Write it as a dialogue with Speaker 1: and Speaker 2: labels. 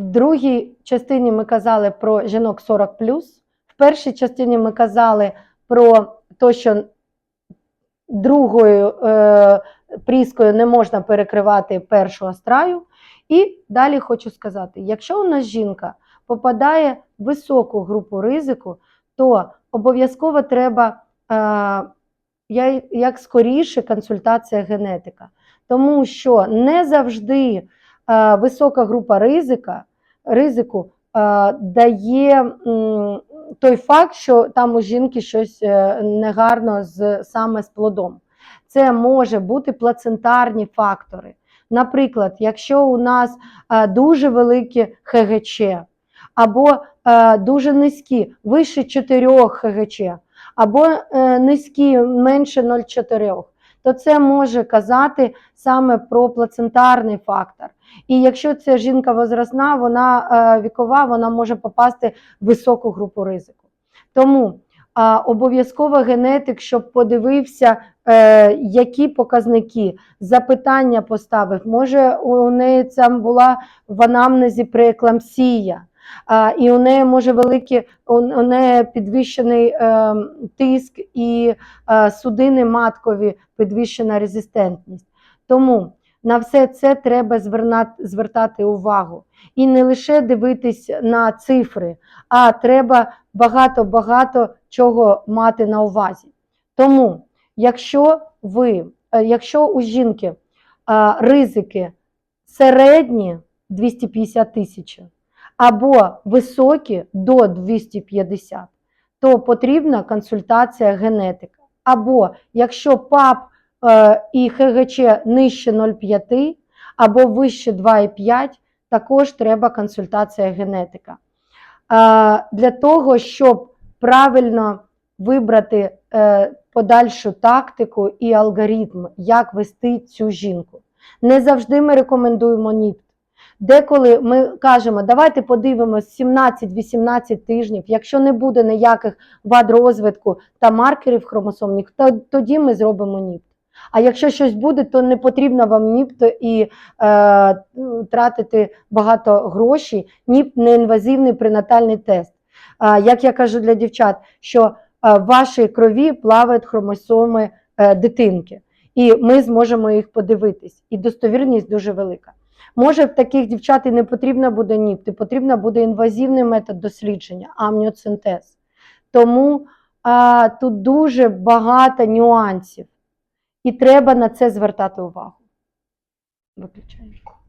Speaker 1: В другій частині ми казали про жінок 40 В першій частині ми казали про те, що другою е, пріскою не можна перекривати першу астраю. І далі хочу сказати: якщо у нас жінка попадає в високу групу ризику, то обов'язково треба е, як скоріше консультація генетика. Тому що не завжди е, висока група ризика, ризику е, дає той факт, що там у жінки щось е, негарно з, саме з плодом. Це може бути плацентарні фактори. Наприклад, якщо у нас е, дуже великі ХГЧ, або дуже низькі, вище 4 ХГЧ, або низькі, менше 0,4, то це може казати саме про плацентарний фактор. І якщо це жінка возрастна, вона е, вікова, вона може попасти в високу групу ризику. Тому обов'язково генетик, щоб подивився, е, які показники, запитання поставив. Може, у неї там була в анамнезі прееклампсія, і у неї може великий, у, неї підвищений е, тиск і е, судини маткові, підвищена резистентність. Тому на все це треба звертати увагу. І не лише дивитись на цифри, а треба багато-багато чого мати на увазі. Тому, якщо ви, е, якщо у жінки ризики середні 250 тисяч або високі до 250, то потрібна консультація генетика. Або якщо ПАП е, і ХГЧ нижче 0,5 або вище 2,5, також треба консультація генетика. Для того, щоб правильно вибрати е, подальшу тактику і алгоритм, як вести цю жінку. Не завжди ми рекомендуємо НІПТ. Деколи ми кажемо, давайте подивимось 17-18 тижнів. Якщо не буде ніяких вад розвитку та маркерів хромосомних, то тоді ми зробимо НІПТ. А якщо щось буде, то не потрібно вам НІПТ і е, тратити багато грошей. НІПТ неінвазивний пренатальний тест. А, як я кажу для дівчат, що е, в вашій крові плавають хромосоми е, дитинки, і ми зможемо їх подивитись. І достовірність дуже велика. Може, в таких дівчат і не потрібно буде НІПТ, потрібна буде інвазивний метод дослідження, амніоцентез. Тому а, тут дуже багато нюансів, і треба на це звертати увагу. Виключаю.